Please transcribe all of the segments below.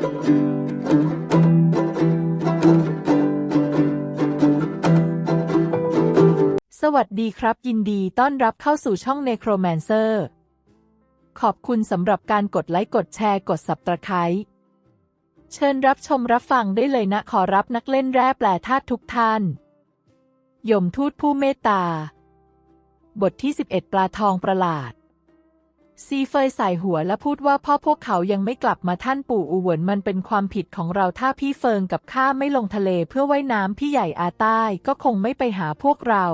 สวัสดีครับ ยินดีต้อนรับเข้าสู่ช่อง Necromancer ขอบคุณสำหรับการกดไลค์กดแชร์กด Subscribe เชิญรับชมรับฟังได้เลยนะ ขอรับนักเล่นแร่แปลธาตุทุกท่าน ยมทูตผู้เมตตา บทที่ 11 ปลาทองประหลาด ซีเฟยใส่หัวและพูดว่าพ่อพวกเขายังไม่กลับมาท่านปู่อูเหวินมันเป็นความผิดของเราถ้าพี่เฟิงกับข้าไม่ลงทะเลเพื่อว่ายน้ำพี่ใหญ่อาใต้ก็คงไม่ไปหาพวกเรา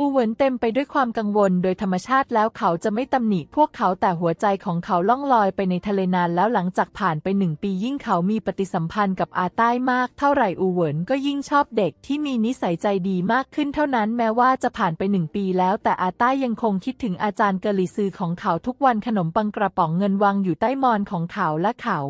อูเหวินเต็มไปด้วยความกังวลโดยธรรมชาติแล้วเขาจะไม่ตำหนิพวกเขาแต่หัวใจของเขาล่องลอยไปในทะเลนานแล้วหลังจากผ่านไปหนึ่งปียิ่งเขามีปฏิสัมพันธ์กับอาใต้มาก เท่าไหร่อูเหวินก็ยิ่งชอบเด็กที่มีนิสัยใจดีมากขึ้นเท่านั้นแม้ว่าจะผ่านไปหนึ่งปีแล้วแต่อาใต้ยังคงคิดถึงอาจารย์เกลีซือของเขาทุกวันขนมปังกระป๋องเงินวางอยู่ใต้มอนของเขาและเขา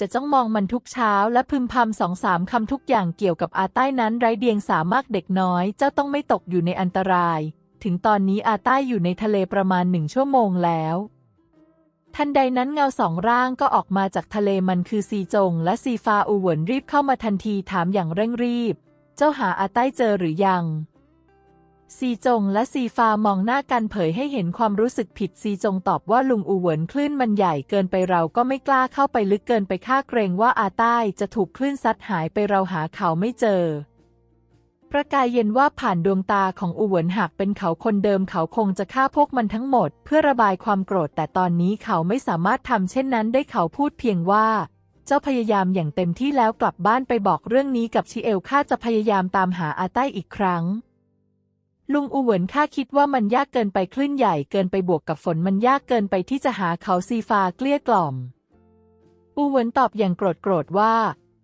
จะจ้องมองมันทุกเช้าและพึมพำสองสามคำทุกอย่างเกี่ยวกับอาใต้นั้นไร้เดียงสามากเด็กน้อย เจ้าต้องไม่ตกอยู่ในอันตราย ถึงตอนนี้อาใต้อยู่ในทะเลประมาณหนึ่งชั่วโมงแล้ว ทันใดนั้นเงาสองร่างก็ออกมาจากทะเลมันคือซีจง และซีฟาอูเหวินรีบเข้ามาทันทีถามอย่างเร่งรีบ เจ้าหาอาใต้เจอหรือยัง ซีจงและซีฟามองหน้ากันเผยให้เห็นความรู้สึกผิดซีจงตอบว่าลุงอูเหวินคลื่นมันใหญ่เกินไปเราก็ไม่กล้าเข้าไปลึกเกินไปค่าเกรงว่าอาใต้จะถูกคลื่นซัดหายไปเราหาเขาไม่เจอ ประกายเย็นว่าผ่านดวงตาของอูเหวินหากเป็นเขาคนเดิมเขาคงจะฆ่าพวกมันทั้งหมด เพื่อระบายความโกรธแต่ตอนนี้เขาไม่สามารถทำเช่นนั้นได้เขาพูดเพียงว่าเจ้าพยายามอย่างเต็มที่แล้วกลับบ้านไปบอกเรื่องนี้กับชิเอลข้าจะพยายามตามหาอาใต้อีกครั้ง ลุงอูเหวินข้าคิดว่ามันยากเกินไปคลื่นใหญ่เกินไปบวกกับฝนมันยากเกินไปที่จะหาเขาซีฟาเกลี้ยกล่อม อูเหวินตอบอย่างโกรธโกรธว่า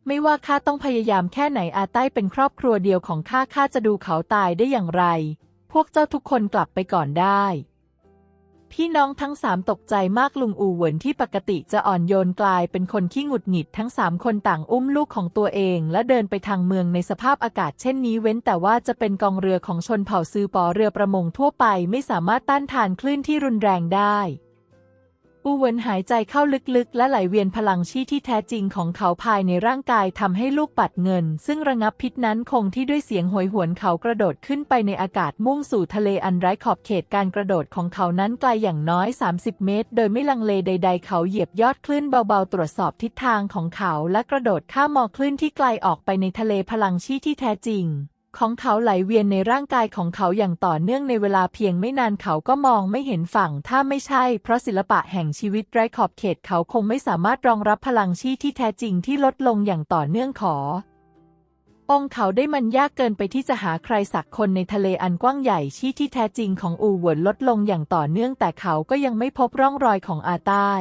ไม่ว่าข้าต้องพยายามแค่ไหนอาใต้เป็นครอบครัวเดียวของข้าข้าจะดูเขาตายได้อย่างไร พวกเจ้าทุกคนกลับไปก่อนได้ พี่น้องทั้งสามตกใจมากลุงอูเหวินที่ปกติจะอ่อนโยนกลายเป็นคนขี้หงุดหงิดทั้งสามคนต่างอุ้มลูกของตัวเอง และเดินไปทางเมืองในสภาพอากาศเช่นนี้เว้นแต่ว่าจะเป็นกองเรือของชนเผ่าซือปอเรือประมงทั่วไปไม่สามารถต้านทานคลื่นที่รุนแรงได้ อูเวินหายใจเข้าลึกๆ และไหลเวียนพลังชีที่แท้จริงของเขาภายในร่างกายทำให้ลูกปัดเงิน ซึ่งระงับพิษนั้นคงที่ด้วยเสียงโหยหวนเขากระโดดขึ้นไปในอากาศมุ่งสู่ทะเลอันไร้ขอบเขตการกระโดดของเขานั้นไกลอย่างน้อย 30 เมตร โดยไม่ลังเลใด ๆ เขาเหยียบยอดคลื่นเบาๆ ตรวจสอบทิศทางของเขา และกระโดดข้ามมอคลื่นที่ไกลออกไปในทะเลพลังชีที่แท้จริง ของเขาไหลเวียนในร่างกายของเขาอย่างต่อเนื่องในเวลาเพียงไม่นานเขาก็มองไม่เห็นฝั่ง ถ้าไม่ใช่ เพราะศิลปะแห่งชีวิตไร้ขอบเขตเขาคงไม่สามารถรองรับพลังชีที่แท้จริงที่ลดลงอย่างต่อเนื่องขอ องค์เขาได้มันยากเกินไปที่จะหาใครสักคนในทะเลอันกว้างใหญ่ชี้ที่แท้จริงของอูเหวินลดลงอย่างต่อเนื่องแต่เขาก็ยังไม่พบร่องรอยของอาใต้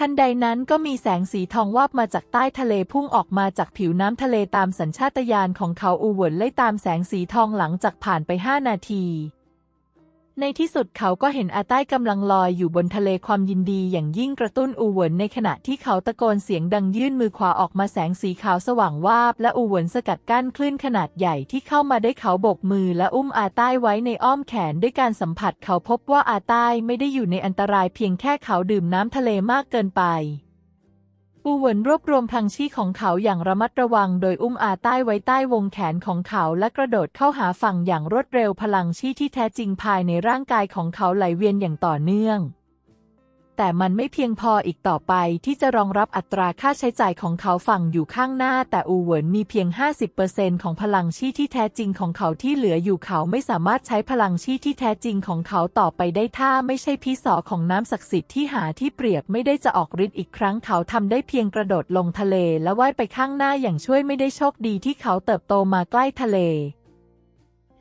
ทันใดนั้นก็มีแสงสีทองวาบมาจากใต้ทะเลพุ่งออกมาจากผิวน้ำทะเลตามสัญชาตญาณของเขาอูเวินไล่ตามแสงสีทองหลังจากผ่านไปห้านาที ในที่สุดเขาก็เห็นอาใต้กำลังลอยอยู่บนทะเลความยินดีอย่างยิ่งกระตุ้นอูเหวินในขณะที่เขาตะโกนเสียงดังยื่นมือขวาออกมาแสงสีขาวสว่างวาบ และอูเหวินสกัดกั้นคลื่นขนาดใหญ่ที่เข้ามาได้เขาโบกมือและอุ้มอาใต้ไว้ในอ้อมแขนด้วยการสัมผัสเขาพบว่าอาใต้ไม่ได้อยู่ในอันตรายเพียงแค่เขาดื่มน้ำทะเลมากเกินไป อูเหวินรวบรวมพลังชีของเขาอย่างระมัดระวัง โดยอุ้มอาใต้ไว้ใต้วงแขนของเขาและกระโดดเข้าหาฝั่งอย่างรวดเร็วพลังชีที่แท้จริงภายในร่างกายของเขาไหลเวียนอย่างต่อเนื่อง แต่มันไม่เพียงพออีกต่อไปที่จะรองรับอัตราค่าใช้จ่ายของเขาฝั่งอยู่ข้างหน้า แต่อูเหวินมีเพียง 50%ของพลังชีที่แท้จริงของเขาที่เหลืออยู่เขาไม่สามารถใช้พลังชีที่แท้จริงของเขาต่อไปได้ถ้าไม่ใช่พิสอของน้ำศักดิ์สิทธิ์ที่หาที่เปรียบไม่ได้จะออกฤทธิ์อีกครั้งเขาทำได้เพียงกระโดดลงทะเลและว่ายไปข้างหน้าอย่างช่วยไม่ได้โชคดีที่เขาเติบโตมาใกล้ทะเล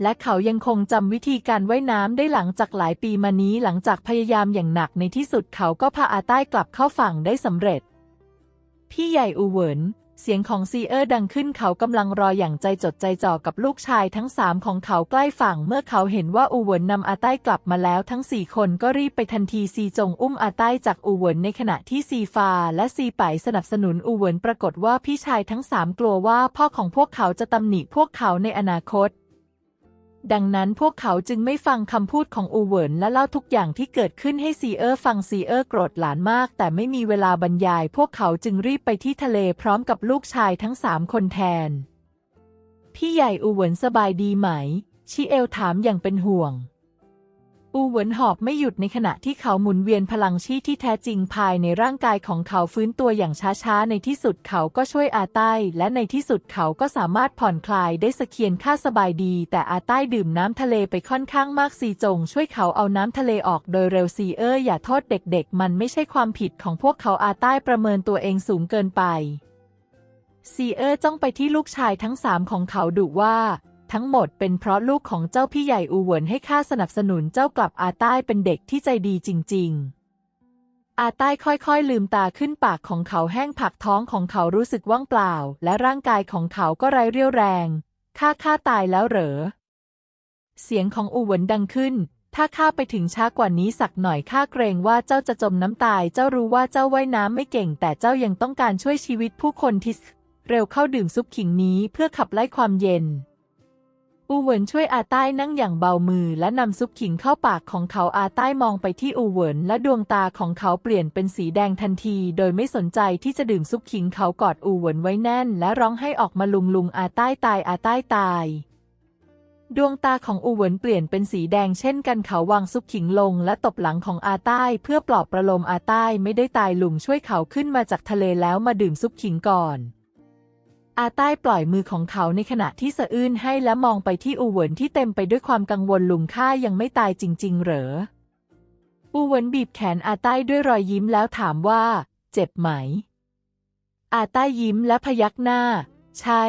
และเขายังคงจำวิธีการว่ายน้ำได้หลังจากหลายปีมานี้หลังจากพยายามอย่างหนักในที่สุดเขาก็พาอาใต้กลับเข้าฝั่งได้สำเร็จ พี่ใหญ่อูเหวินเสียงของซีเออร์ดังขึ้นเขากำลังรออย่างใจจดใจจ่อกับลูกชายทั้งสามของเขาใกล้ฝั่ง เมื่อเขาเห็นว่าอูเหวินนำอาใต้กลับมาแล้วทั้งสี่คนก็รีบไปทันทีซีจงอุ้มอาใต้จากอูเหวินในขณะที่ซีฟาและซีไปสนับสนุนอูเหวินปรากฏว่าพี่ชายทั้งสามกลัวว่าพ่อของพวกเขาจะตำหนิพวกเขาในอนาคต ดังนั้นพวกเขาจึงไม่ฟังคำพูดของอูเวินและเล่าทุกอย่างที่เกิดขึ้นให้ซีเออร์ฟังซีเออร์โกรธหลานมาก แต่ไม่มีเวลาบรรยาย พวกเขาจึงรีบไปที่ทะเลพร้อมกับลูกชายทั้งสามคนแทน พี่ใหญ่อูเวินสบายดีไหม ชิเอลถามอย่างเป็นห่วง อูเหวินหอบไม่หยุดในขณะที่เขาหมุนเวียนพลังชีที่แท้จริงภายในร่างกายของเขาฟื้นตัวอย่างช้าๆ ในที่สุดเขาก็ช่วยอาใต้และในที่สุดเขาก็สามารถผ่อนคลายได้สะเคียนค่าสบายดี แต่อาใต้ดื่มน้ำทะเลไปค่อนข้างมากซีจง ช่วยเขาเอาน้ำทะเลออกโดยเร็วซีเออร์อย่าโทษเด็กๆ มันไม่ใช่ความผิดของพวกเขาอาใต้ประเมินตัวเองสูงเกินไปซีเออร์จ้องไปที่ลูกชายทั้งสามของเขาดุว่า ทั้งหมดเป็นเพราะลูกของเจ้าพี่ใหญ่อูเหวินให้ข้าสนับสนุนเจ้ากลับอาใต้เป็นเด็กที่ใจดีจริง ๆ อาใต้ค่อยๆ ลืมตาขึ้นปากของเขาแห้งผักท้องของเขารู้สึกว่างเปล่า และร่างกายของเขาก็ไร้เรี่ยวแรงข้าข้าตายแล้วเหรอ เสียงของอูเหวินดังขึ้น ถ้าข้าไปถึงช้ากว่านี้สักหน่อยข้าเกรงว่าเจ้าจะจมน้ำตาย เจ้ารู้ว่าเจ้าว่ายน้ำไม่เก่ง แต่เจ้ายังต้องการช่วยชีวิตผู้คนที่เร็วเข้าดื่มซุปขิงนี้เพื่อขับไล่ความเย็น อูเหวินช่วยอาใต้นั่งอย่างเบามือและนำซุปขิงเข้าปากของเขาอาใต้มองไปที่อูเหวินและดวงตาของเขาเปลี่ยนเป็นสีแดงทันที โดยไม่สนใจที่จะดื่มซุปขิงเขากอดอูเหวินไว้แน่น และร้องให้ออกมาลุงลุงอาใต้ตายอาใต้ตาย ดวงตาของอูเหวินเปลี่ยนเป็นสีแดงเช่นกันเขาวางซุปขิงลงและตบหลังของอาใต้เพื่อปลอบประโลมอาใต้ไม่ได้ตายลุงช่วยเขาขึ้นมาจากทะเลแล้วมาดื่มซุปขิงก่อน อาใต้ปล่อยมือของเขาในขณะที่สะอื้นให้และมองไปที่อูเหวินที่เต็มไปด้วยความกังวลลุงข้ายังไม่ตายจริง ๆ เหรอ อูเหวินบีบแขนอาใต้ด้วยรอยยิ้มแล้วถามว่า เจ็บไหม อาใต้ยิ้มและพยักหน้า ใช่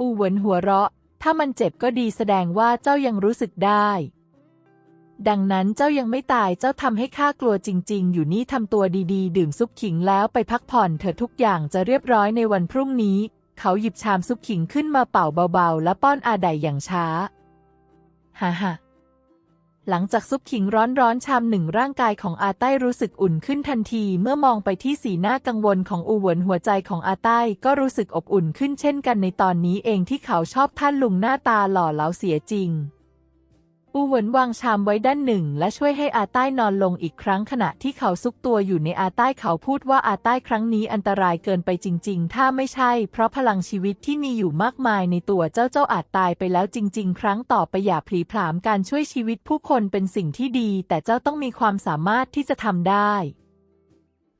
อูเหวินหัวเราะ ถ้ามันเจ็บก็ดีแสดงว่าเจ้ายังรู้สึกได้ ดังนั้นเจ้ายังไม่ตายเจ้าทำให้ข้ากลัวจริง ๆ อยู่นี่ทำตัวดีๆ ดื่มซุปขิงแล้วไปพักผ่อนเถอะทุกอย่างจะเรียบร้อยในวันพรุ่งนี้ เขาหยิบชามซุปขิงขึ้นมาเป่าเบาๆ และป้อนอาไดอย่างช้าฮ่าฮ่าหลังจากซุปขิงร้อนๆ ชามหนึ่งร่างกายของอาใต้รู้สึกอุ่นขึ้นทันที เมื่อมองไปที่สีหน้ากังวลของอูหวนหัวใจของอาใต้ก็รู้สึกอบอุ่นขึ้นเช่นกันในตอนนี้เองที่เขาชอบท่านลุงหน้าตาหล่อเหลาเสียจริง อูเหวินวางชามไว้ด้านหนึ่ง และช่วยให้อาใต้นอนลงอีกครั้งขณะที่เขาซุกตัวอยู่ในอาใต้เขาพูดว่าอาใต้ครั้งนี้อันตรายเกินไปจริง ๆ ถ้าไม่ใช่ เพราะพลังชีวิตที่มีอยู่มากมายในตัวเจ้าเจ้าอาจตายไปแล้วจริง ๆ ครั้งต่อไปอย่าผลีผลามการช่วยชีวิตผู้คนเป็นสิ่งที่ดี แต่เจ้าต้องมีความสามารถที่จะทำได้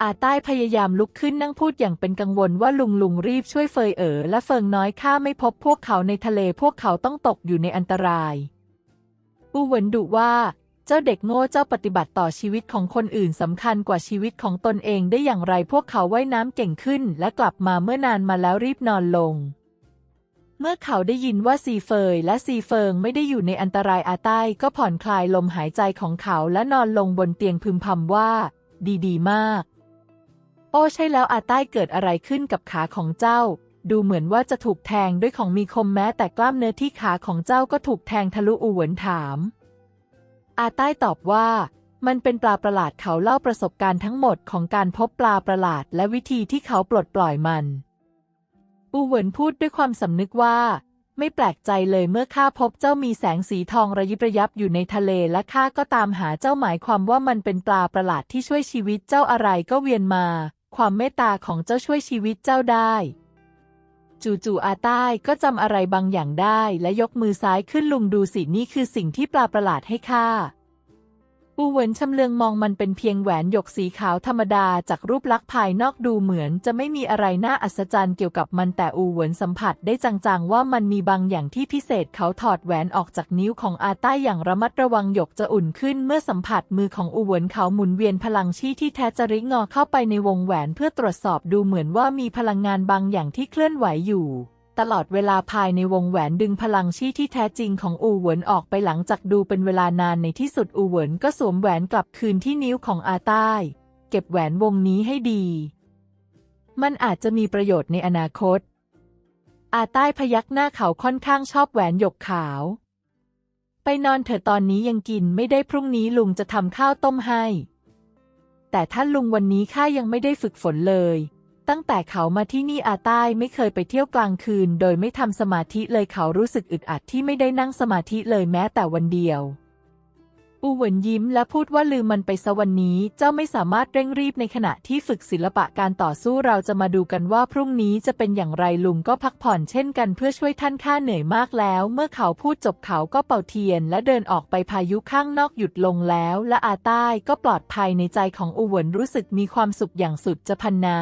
อาใต้พยายามลุกขึ้นนั่งพูดอย่างเป็นกังวลว่าลุงลุงรีบช่วยเฟยเอ๋อและเฟิงน้อยข้าไม่พบพวกเขาในทะเลพวกเขาต้องตกอยู่ในอันตราย อูเหวินดุว่า เจ้าเด็กโง่เจ้าปฏิบัติต่อชีวิตของคนอื่นสำคัญกว่าชีวิตของตนเองได้อย่างไรพวกเขาว่ายน้ำเก่งขึ้น และกลับมาเมื่อนานมาแล้วรีบนอนลง เมื่อเขาได้ยินว่าซีเฟยและซีเฟิงไม่ได้อยู่ในอันตรายอาใต้ ก็ผ่อนคลายลมหายใจของเขาและนอนลงบนเตียงพึมพำว่า ดีๆมาก โอ้ใช่แล้วอาใต้เกิดอะไรขึ้นกับขาของเจ้า ดูเหมือนว่าจะถูกแทงด้วยของมีคมแม้แต่กล้ามเนื้อที่ขาของเจ้าก็ถูกแทงทะลุอูเหวินถาม อาใต้ตอบว่า มันเป็นปลาประหลาดเขาเล่าประสบการณ์ทั้งหมดของการพบปลาประหลาดและวิธีที่เขาปลดปล่อยมัน อูเหวินพูดด้วยความสำนึกว่า ไม่แปลกใจเลยเมื่อข้าพบเจ้ามีแสงสีทองระยิบระยับอยู่ในทะเลและข้าก็ตามหาเจ้าหมายความว่ามันเป็นปลาประหลาดที่ช่วยชีวิตเจ้าอะไรก็เวียนมา ความเมตตาของเจ้าช่วยชีวิตเจ้าได้ จู่ๆอาใต้ก็จำอะไรบางอย่างได้และยกมือซ้ายขึ้นลุงดูสินี่คือสิ่งที่ปลาประหลาดให้ข้า อูเหวินชำเลืองมองมันเป็นเพียงแหวนหยกสีขาวธรรมดาจากรูปลักษณ์ภายนอกดูเหมือนจะไม่มีอะไรน่าอัศจรรย์เกี่ยวกับมันแต่อูเหวินสัมผัสได้จางๆว่ามันมีบางอย่างที่พิเศษเขาถอดแหวนออกจากนิ้วของอาใต้อย่างระมัดระวังหยกจะอุ่นขึ้นเมื่อสัมผัสมือของอูเหวินเขาหมุนเวียนพลังชี่ที่แท้จริงอเข้าไปในวงแหวนเพื่อตรวจสอบดูเหมือนว่ามีพลังงานบางอย่างที่เคลื่อนไหวอยู่ ตลอดเวลาภายในวงแหวนดึงพลังชี่ที่แท้จริงของอูเหวินออกไปหลังจากดูเป็นเวลานานในที่สุดอูเหวินก็สวมแหวนกลับคืนที่นิ้วของอาใต้ เก็บแหวนวงนี้ให้ดี มันอาจจะมีประโยชน์ในอนาคต อาใต้พยักหน้าเขาค่อนข้างชอบแหวนหยกขาว ไปนอนเถอะตอนนี้ยังกินไม่ได้พรุ่งนี้ลุงจะทำข้าวต้มให้ แต่ท่าลุงวันนี้ข้ายังไม่ได้ฝึกฝนเลย ตั้งแต่เขามาที่นี่อาใต้ไม่เคยไปเที่ยวกลางคืน โดยไม่ทำสมาธิเลยเขารู้สึกอึดอัดที่ไม่ได้นั่งสมาธิเลยแม้แต่วันเดียวอูเหวินยิ้มและพูดว่าลืมมันไปซะวันนี้ เจ้าไม่สามารถเร่งรีบในขณะที่ฝึกศิลปะการต่อสู้เราจะมาดูกันว่าพรุ่งนี้จะเป็นอย่างไรลุงก็พักผ่อนเช่นกันเพื่อช่วยท่านข้าเหนื่อยมากแล้ว เมื่อเขาพูดจบเขาก็เป่าเทียน และเดินออกไปพายุข้างนอกหยุดลงแล้ว และอาใต้ก็ปลอดภัยในใจของอูเหวินรู้สึกมีความสุขอย่างสุดจะพันนา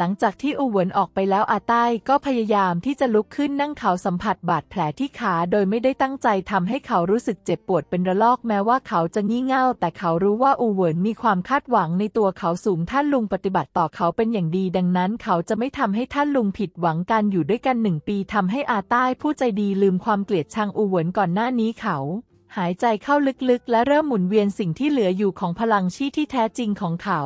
หลังจากที่อูเหวินออกไปแล้วอาใต้ก็พยายามที่จะลุกขึ้นนั่งเขาสัมผัสบาดแผลที่ขาโดยไม่ได้ตั้งใจทำให้เขารู้สึกเจ็บปวดเป็นระลอกแม้ว่าเขาจะงี่เง่าแต่เขารู้ว่าอูเหวินมีความคาดหวังในตัวเขาสูงท่านลุงปฏิบัติต่อเขาเป็นอย่างดี ดังนั้นเขาจะไม่ทำให้ท่านลุงผิดหวังการอยู่ด้วยกันหนึ่งปีทำให้อาใต้ผู้ใจดีลืมความเกลียดชังอูเหวินก่อนหน้านี้เขาหายใจเข้าลึกๆ และเริ่มหมุนเวียนสิ่งที่เหลืออยู่ของพลังชีที่แท้จริงของเขา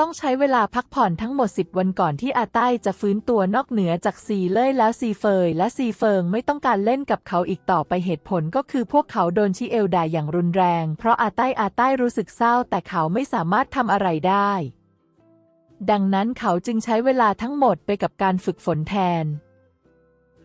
ต้องใช้เวลาพักผ่อนทั้งหมด 10 วันก่อนที่อาใต้จะฟื้นตัวนอกเหนือจากซีเล่ยแล้วซีเฟยและซีเฟิงไม่ต้องการเล่นกับเขาอีกต่อไปเหตุผลก็คือพวกเขาโดนชิเอลด่าอย่างรุนแรง เพราะอาใต้อาใต้รู้สึกเศร้าแต่เขาไม่สามารถทำอะไรได้ ดังนั้นเขาจึงใช้เวลาทั้งหมดไปกับการฝึกฝนแทน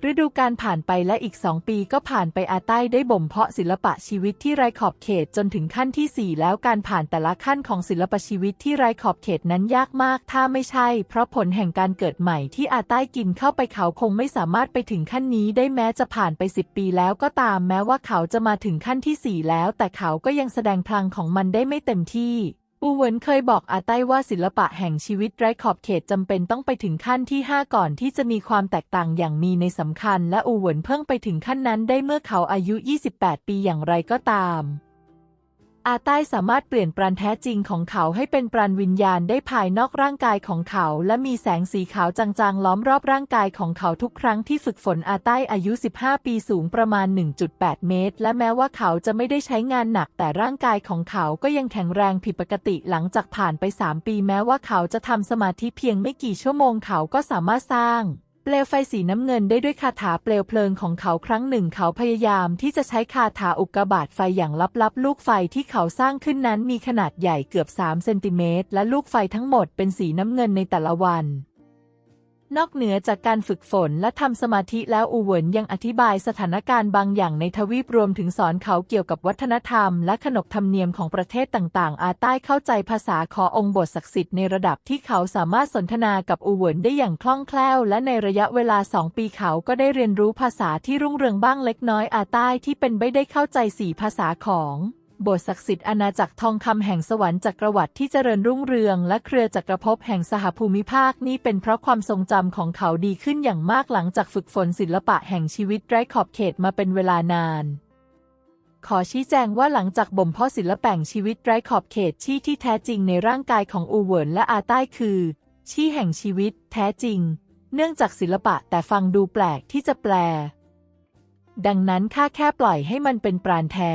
ฤดูการผ่านไปและอีกสองปีก็ผ่านไปอาใต้ได้บ่มเพาะศิลปะชีวิตที่ไร้ขอบเขตจนถึงขั้นที่สี่แล้วการผ่านแต่ละขั้นของศิลปะชีวิตที่ไร้ขอบเขตนั้นยากมาก ถ้าไม่ใช่ เพราะผลแห่งการเกิดใหม่ที่อาใต้กินเข้าไปเขาคงไม่สามารถไปถึงขั้นนี้ได้แม้จะผ่านไปสิบปีแล้วก็ตามแม้ว่าเขาจะมาถึงขั้นที่สี่แล้ว แต่เขาก็ยังแสดงพลังของมันได้ไม่เต็มที่ อูเหวินเคยบอกอาใต้ว่าศิลปะแห่งชีวิตไร้ขอบเขตจำเป็นต้องไปถึงขั้นที่ 5 ก่อนที่จะมีความแตกต่างอย่างมีในสำคัญ และอูเหวินเพิ่งไปถึงขั้นนั้นได้เมื่อเขาอายุ 28 ปีอย่างไรก็ตาม อาใต้สามารถเปลี่ยนปราณแท้จริงของเขาให้เป็นปราณวิญญาณได้ภายนอกร่างกายของเขา และมีแสงสีขาวจางๆ ล้อมรอบร่างกายของเขาทุกครั้งที่ฝึกฝนอาใต้อายุ 15 ปีสูงประมาณ 1.8 เมตร และแม้ว่าเขาจะไม่ได้ใช้งานหนักแต่ร่างกายของเขาก็ยังแข็งแรงผิดปกติหลังจากผ่านไป 3 ปี แม้ว่าเขาจะทำสมาธิเพียงไม่กี่ชั่วโมงเขาก็สามารถสร้าง เปลวไฟสีน้ำเงินได้ด้วยคาถาเปลวเพลิงของเขาครั้งหนึ่งเขาพยายามที่จะใช้คาถาอุกกาบาตไฟอย่างลับๆ ลูกไฟที่เขาสร้างขึ้นนั้นมีขนาดใหญ่เกือบ3เซนติเมตรและลูกไฟทั้งหมดเป็นสีน้ำเงินในแต่ละวัน นอกเหนือจากการฝึกฝนและทำสมาธิแล้วอูเหวินยังอธิบายสถานการณ์บางอย่างในทวีปรวมถึงสอนเขาเกี่ยวกับวัฒนธรรม และขนบธรรมเนียมของประเทศต่างๆ อาใต้เข้าใจภาษาขอองค์บทศักดิ์สิทธิ์ในระดับที่เขาสามารถสนทนากับอูเหวินได้อย่างคล่องแคล่ว และในระยะเวลาสองปีเขาก็ได้เรียนรู้ภาษาที่รุ่งเรืองบ้างเล็กน้อยอาใต้ที่เป็นไปได้เข้าใจสี่ภาษาของ บทศักดิ์สิทธิ์อาณาจักรทองคำแห่งสวรรค์จักรวรรดิที่เจริญรุ่งเรือง และเครือจักรภพแห่งสหภูมิภาคนี่เป็นเพราะความทรงจำของเขาดีขึ้นอย่างมากหลังจากฝึกฝนศิลปะแห่งชีวิตไร้ขอบเขตมาเป็นเวลานานขอชี้แจงว่าหลังจากบ่มเพาะศิลปะแห่งชีวิตไร้ขอบเขตชี่ที่แท้จริงในร่างกายของอูเหวินและอาใต้คือ ชี่แห่งชีวิต แท้จริง เนื่องจากศิลปะแต่ฟังดูแปลกที่จะแปล ดังนั้นข้าแค่ปล่อยให้มันเป็นปราณแท้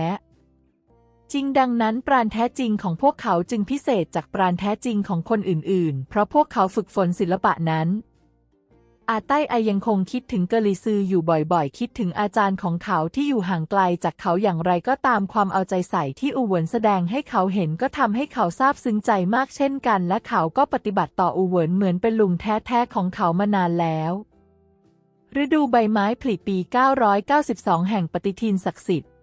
จริงดังนั้นปราณแท้จริงของพวกเขาจึงพิเศษจากปราณแท้จริงของคนอื่น ๆ เพราะพวกเขาฝึกฝนศิลปะนั้น อาใต้ไอยังคงคิดถึงเกลิซืออยู่บ่อยๆ คิดถึงอาจารย์ของเขาที่อยู่ห่างไกลจากเขาอย่างไรก็ตามความเอาใจใส่ที่อูเหวินแสดงให้เขาเห็นก็ทำให้เขาซาบซึ้งใจมากเช่นกัน และเขาก็ปฏิบัติต่ออูเหวินเหมือนเป็นลุงแท้ๆของเขามานานแล้วฤดูใบไม้ผลิปี 992 แห่งปฏิทินศักดิ์สิทธิ์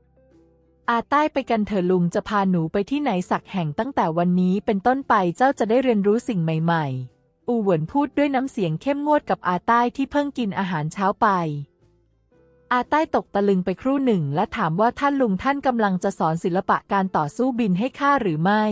อาใต้ไปกันเถอะลุงจะพาหนูไปที่ไหนสักแห่งตั้งแต่วันนี้เป็นต้นไปเจ้าจะได้เรียนรู้สิ่งใหม่ๆ อูเหวินพูดด้วยน้ำเสียงเข้มงวดกับอาใต้ที่เพิ่งกินอาหารเช้าไป อาใต้ตกตะลึงไปครู่หนึ่งและถามว่าท่านลุงท่านกำลังจะสอนศิลปะการต่อสู้บินให้ข้าหรือไม่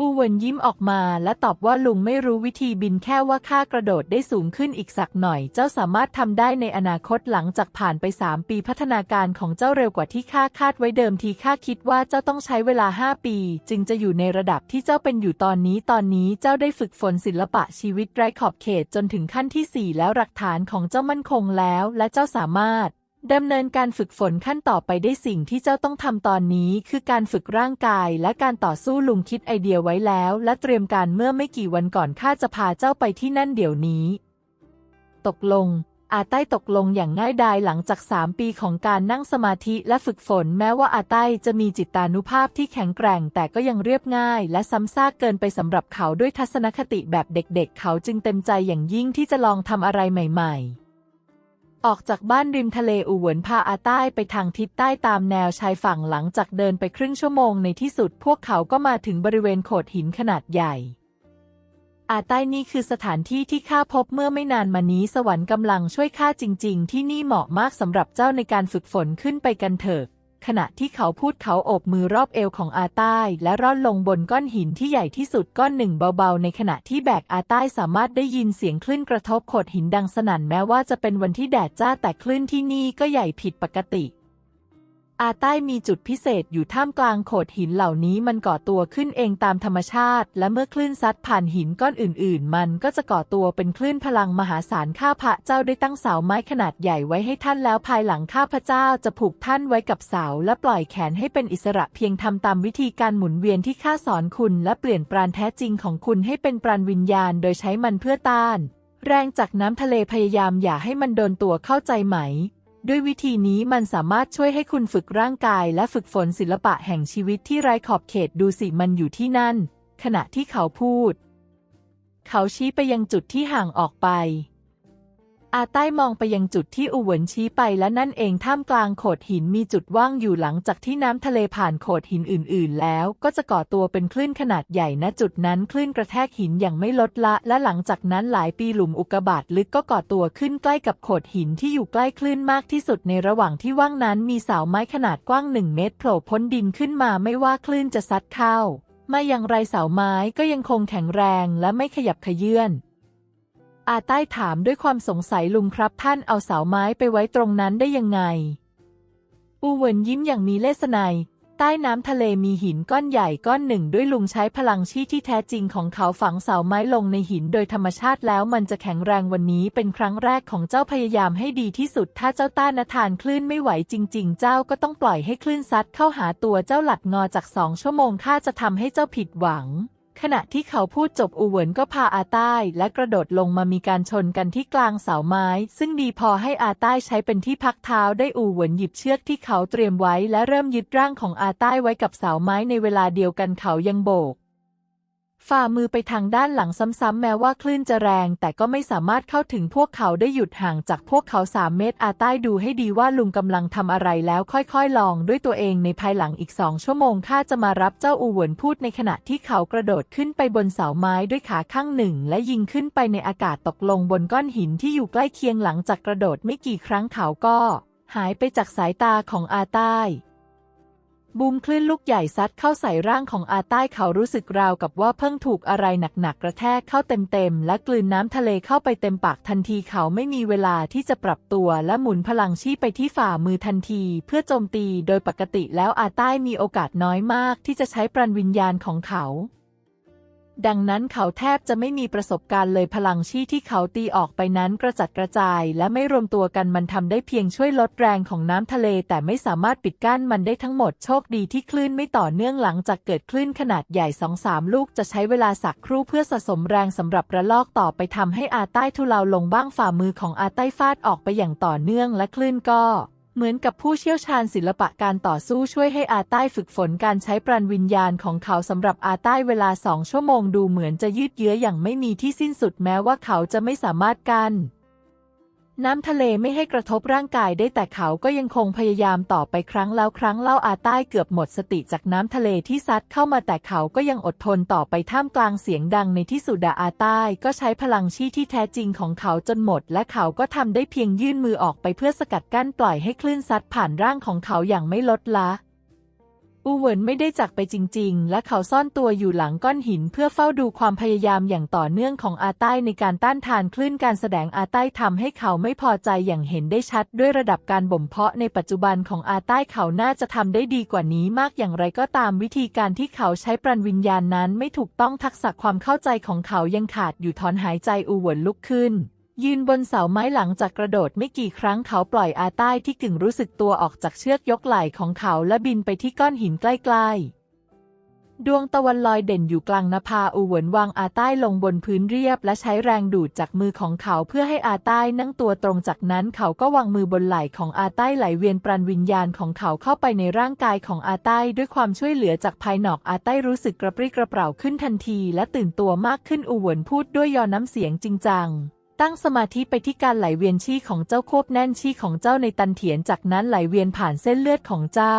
อูเวินยิ้มออกมาและตอบว่าลุงไม่รู้วิธีบินแค่ว่าข้ากระโดดได้สูงขึ้นอีกสักหน่อย เจ้าสามารถทำได้ในอนาคตหลังจากผ่านไปสามปีพัฒนาการของเจ้าเร็วกว่าที่ข้าคาดไว้เดิมทีข้าคิดว่าเจ้าต้องใช้เวลาห้าปี จึงจะอยู่ในระดับที่เจ้าเป็นอยู่ตอนนี้ตอนนี้เจ้าได้ฝึกฝนศิลปะชีวิตไร้ขอบเขตจนถึงขั้นที่สี่แล้วหลักฐานของเจ้ามั่นคงแล้ว และเจ้าสามารถ ดำเนินการฝึกฝนขั้นต่อไปได้สิ่งที่เจ้าต้องทำตอนนี้ คือการฝึกร่างกายและการต่อสู้ลุงคิดไอเดียไว้แล้ว และเตรียมการเมื่อไม่กี่วันก่อนข้าจะพาเจ้าไปที่นั่นเดี๋ยวนี้ ตกลง อาใต้ตกลงอย่างง่ายดายหลังจากสามปีของการนั่งสมาธิและฝึกฝน แม้ว่าอาใต้จะมีจิตตานุภาพที่แข็งแกร่ง แต่ก็ยังเรียบง่าย และซ้ำซากเกินไปสำหรับเขาด้วยทัศนคติแบบเด็ก ๆ เขาจึงเต็มใจอย่างยิ่งที่จะลองทำอะไรใหม่ ๆ ออกจากบ้านริมทะเลอู่หวนพาอาใต้ไปทางทิศใต้ตามแนวชายฝั่งหลังจากเดินไปครึ่งชั่วโมงในที่สุดพวกเขาก็มาถึงบริเวณโขดหินขนาดใหญ่ อาใต้นี่คือสถานที่ที่ข้าพบเมื่อไม่นานมานี้สวรรค์กำลังช่วยข้าจริง ๆ ที่นี่เหมาะมากสำหรับเจ้าในการฝึกฝนขึ้นไปกันเถอะ ขณะที่เขาพูดเขาโอบมือรอบเอวของอาใต้ และร่อนลงบนก้อนหินที่ใหญ่ที่สุดก้อนหนึ่งเบาๆ ในขณะที่แบกอาใต้สามารถได้ยินเสียงคลื่นกระทบโขดหินดังสนั่นแม้ว่าจะเป็นวันที่แดดจ้าแต่คลื่นที่นี่ก็ใหญ่ผิดปกติ อาใต้มีจุดพิเศษอยู่ท่ามกลางโขดหินเหล่านี้มันก่อตัวขึ้นเองตามธรรมชาติ และเมื่อคลื่นซัดผ่านหินก้อนอื่น ๆ มันก็จะก่อตัวเป็นคลื่นพลังมหาศาลข้าพระเจ้าได้ตั้งเสาไม้ขนาดใหญ่ไว้ให้ท่านแล้วภายหลังข้าพระเจ้าจะผูกท่านไว้กับเสาและปล่อยแขนให้เป็นอิสระเพียงทำตามวิธีการหมุนเวียนที่ข้าสอนคุณ และเปลี่ยนปราณแท้จริงของคุณให้เป็นปราณวิญญาณ โดยใช้มันเพื่อต้าน แรงจากน้ำทะเลพยายามอย่าให้มันโดนตัวเข้าใจไหม ด้วยวิธีนี้มันสามารถช่วยให้คุณฝึกร่างกายและฝึกฝนศิลปะแห่งชีวิตที่ไร้ขอบเขตดูสิมันอยู่ที่นั่น ขณะที่เขาพูด เขาชี้ไปยังจุดที่ห่างออกไป อาใต้มองไปยังจุดที่อูเหวินชี้ไปและนั่นเองท่ามกลางโขดหินมีจุดว่างอยู่หลังจากที่น้ำทะเลผ่านโขดหินอื่น ๆ แล้ว ก็จะก่อตัวเป็นคลื่นขนาดใหญ่ณจุดนั้นคลื่นกระแทกหินอย่างไม่ลดละ และหลังจากนั้นหลายปีหลุมอุกกาบาตลึกก็ก่อตัวขึ้นใกล้กับโขดหินที่อยู่ใกล้คลื่นมากที่สุดในระหว่างที่ว่างนั้นมีเสาไม้ขนาดกว้างหนึ่งเมตรโผล่พ้นดินขึ้นมาไม่ว่าคลื่นจะซัดเข้ามาอย่างไรเสาไม้ก็ยังคงแข็งแรงและไม่ขยับขยื่น อาใต้ถามด้วยความสงสัยลุงครับท่านเอาเสาไม้ไปไว้ตรงนั้นได้ยังไง อูเวินยิ้มอย่างมีเลสไนยใต้น้ำทะเลมีหินก้อนใหญ่ก้อนหนึ่งด้วยลุงใช้พลังชีที่แท้จริงของเขาฝังเสาไม้ลงในหินโดยธรรมชาติแล้วมันจะแข็งแรงวันนี้เป็นครั้งแรกของเจ้าพยายามให้ดีที่สุด ถ้าเจ้าต้านทานคลื่นไม่ไหวจริง ๆ เจ้าก็ต้องปล่อยให้คลื่นซัดเข้าหาตัวเจ้าหลัดงอจากสองชั่วโมงข้าจะทำให้เจ้าผิดหวัง ขณะที่เขาพูดจบอูเหวินก็พาอาใต้และกระโดดลงมามีการชนกันที่กลางเสาไม้ ซึ่งดีพอให้อาใต้ใช้เป็นที่พักเท้าได้อูเหวินหยิบเชือกที่เขาเตรียมไว้และเริ่มยึดร่างของอาใต้ไว้กับเสาไม้ในเวลาเดียวกันเขายังโบก ฝ่ามือไปทางด้านหลังซ้ำๆแม้ว่าคลื่นจะแรง แต่ก็ไม่สามารถเข้าถึงพวกเขาได้หยุดห่างจากพวกเขาสามเมตร อาใต้ดูให้ดีว่าลุงกำลังทำอะไรแล้วค่อยๆ ลองด้วยตัวเองในภายหลังอีกสองชั่วโมงข้าจะมารับเจ้าอูเหวินพูดในขณะที่เขากระโดดขึ้นไปบนเสาไม้ด้วยขาข้างหนึ่ง และยิงขึ้นไปในอากาศตกลงบนก้อนหินที่อยู่ใกล้เคียงหลังจากกระโดดไม่กี่ครั้งเขาก็ หายไปจากสายตาของอาใต้ บูมคลื่นลูกใหญ่ซัดเข้าใส่ร่างของอาใต้เขารู้สึกราวกับว่าเพิ่งถูกอะไรหนักๆกระแทกเข้าเต็มๆและกลืนน้ำทะเลเข้าไปเต็มปากทันทีเขาไม่มีเวลาที่จะปรับตัวและหมุนพลังชีพไปที่ฝ่ามือทันที เพื่อโจมตีโดยปกติแล้วอาใต้มีโอกาสน้อยมากที่จะใช้ปรันวิญญาณของเขา ดังนั้นเขาแทบจะไม่มีประสบการณ์เลยพลังชีที่เขาตีออกไปนั้นกระจัดกระจาย และไม่รวมตัวกันมันทำได้เพียงช่วยลดแรงของน้ำทะเล แต่ไม่สามารถปิดกั้นมันได้ทั้งหมดโชคดีที่คลื่นไม่ต่อเนื่องหลังจากเกิดคลื่นขนาดใหญ่สองสามลูกจะใช้เวลาสักครู่เพื่อสะสมแรงสำหรับระลอกต่อไปทำให้อาใต้ทุเลาลงบ้างฝ่ามือของอาใต้ฟาดออกไปอย่างต่อเนื่องและคลื่นก็ เหมือนกับผู้เชี่ยวชาญศิลปะการต่อสู้ช่วยให้อาใต้ฝึกฝนการใช้ปรันวิญญาณของเขาสำหรับอาใต้เวลาสองชั่วโมงดูเหมือนจะยืดเยื้ออย่างไม่มีที่สิ้นสุดแม้ว่าเขาจะไม่สามารถกัน น้ำทะเลไม่ให้กระทบร่างกายได้แต่เขาก็ยังคงพยายามต่อไปครั้งแล้วครั้งเล่าอาใต้เกือบหมดสติจากน้ำทะเลที่ซัดเข้ามาแต่เขาก็ยังอดทนต่อไปท่ามกลางเสียงดังในที่สุดดาอาใต้ก็ใช้พลังชีที่แท้จริงของเขาจนหมด และเขาก็ทำได้เพียงยื่นมือออกไปเพื่อสกัดกั้นปล่อยให้คลื่นซัดผ่านร่างของเขาอย่างไม่ลดละ อูเหวินไม่ได้จากไปจริง ๆ และเขาซ่อนตัวอยู่หลังก้อนหิน เพื่อเฝ้าดูความพยายามอย่างต่อเนื่องของอาใต้ในการต้านทานคลื่นการแสดงอาใต้ทำให้เขาไม่พอใจอย่างเห็นได้ชัด ด้วยระดับการบ่มเพาะในปัจจุบันของอาใต้เขาน่าจะทำได้ดีกว่านี้มากอย่างไรก็ตามวิธีการที่เขาใช้ปรันวิญญาณนั้นไม่ถูกต้องทักษะความเข้าใจของเขายังขาดอยู่ถอนหายใจอูเหวินลุกขึ้น ยืนบนเสาไม้หลังจากกระโดดไม่กี่ครั้งเขาปล่อยอาใต้ที่กึ่งรู้สึกตัวออกจากเชือกยกไหล่ของเขาและบินไปที่ก้อนหินใกล้ๆ ดวงตะวันลอยเด่นอยู่กลางนภาอูเหวินวางอาใต้ลงบนพื้นเรียบและใช้แรงดูดจากมือของเขาเพื่อให้อาใต้นั่งตัวตรงจากนั้นเขาก็วางมือบนไหล่ของอาใต้ไหลเวียนปราณวิญญาณของเขาเข้าไปในร่างกายของอาใต้ด้วยความช่วยเหลือจากภายนอกอาใต้รู้สึกกระปรี้กระเปร่าขึ้นทันที และตื่นตัวมากขึ้นอูเหวินพูดด้วยยอน้ำเสียงจริงจัง ตั้งสมาธิไปที่การไหลเวียนชี้ของเจ้าควบแน่นชี้ของเจ้าในตันเถียนจากนั้นไหลเวียนผ่านเส้นเลือดของเจ้า